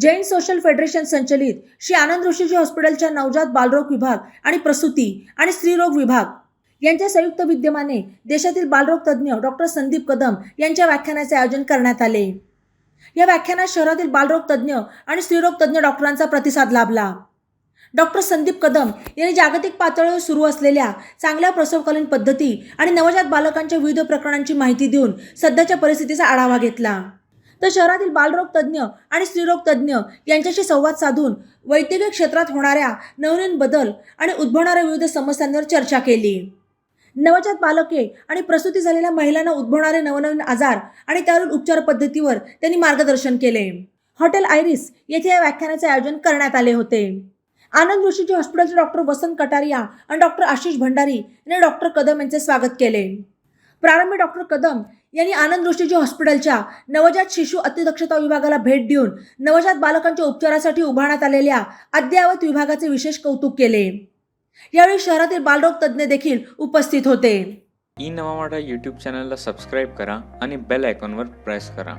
Jain social federation संचलित श्री आनंद ऋषीजी हॉस्पिटलच्या नवजात बालरोग विभाग आणि प्रसूती आणि स्त्रीरोग विभाग. यांच्या संयुक्त विद्यमाने देशातील बालरोग तज्ज्ञ डॉक्टर संदीप कदम यांच्या व्याख्यानाचे आयोजन करण्यात आले. या व्याख्यानात शहरातील बालरोग तज्ज्ञ आणि स्त्रीरोग तज्ज्ञ डॉक्टरांचा प्रतिसाद लाभला. डॉक्टर संदीप कदम यांनी जागतिक पातळीवर सुरू असलेल्या चांगल्या प्रसवकालीन पद्धती आणि नवजात बालकांच्या विविध प्रकरणांची माहिती देऊन सध्याच्या परिस्थितीचा आढावा घेतला. तर शहरातील बालरोग तज्ज्ञ आणि स्त्रीरोग तज्ज्ञ यांच्याशी संवाद साधून वैद्यकीय क्षेत्रात होणाऱ्या नवनवीन बदल आणि उद्भवणाऱ्या विविध समस्यांवर चर्चा केली. नवजात बालके आणि प्रसूती झालेल्या महिलांना उद्भवणारे नवनवीन आजार आणि त्यावरील उपचार पद्धतीवर त्यांनी मार्गदर्शन केले. हॉटेल आयरिस येथे या व्याख्यानाचे आयोजन करण्यात आले होते. आनंद जोशीचे हॉस्पिटलचे डॉक्टर वसंत कटारिया आणि डॉक्टर आशिष भंडारी यांनी डॉक्टर कदम यांचे स्वागत केले. प्रारंभी डॉक्टर कदम यांनी आनंद ऋषीजी हॉस्पिटलच्या नवजात शिशु अतिदक्षता विभागाला भेट देऊन नवजात बालकांच्या उपचारासाठी उभारण्यात आलेल्या अद्ययावत विभागाचे विशेष कौतुक केले. यावेळी शहरातील बालरोग तज्ज्ञ देखील उपस्थित होते. ई नवा मराठा यूट्यूब चॅनलला सबस्क्राईब करा आणि बेल आयकॉनवर प्रेस करा.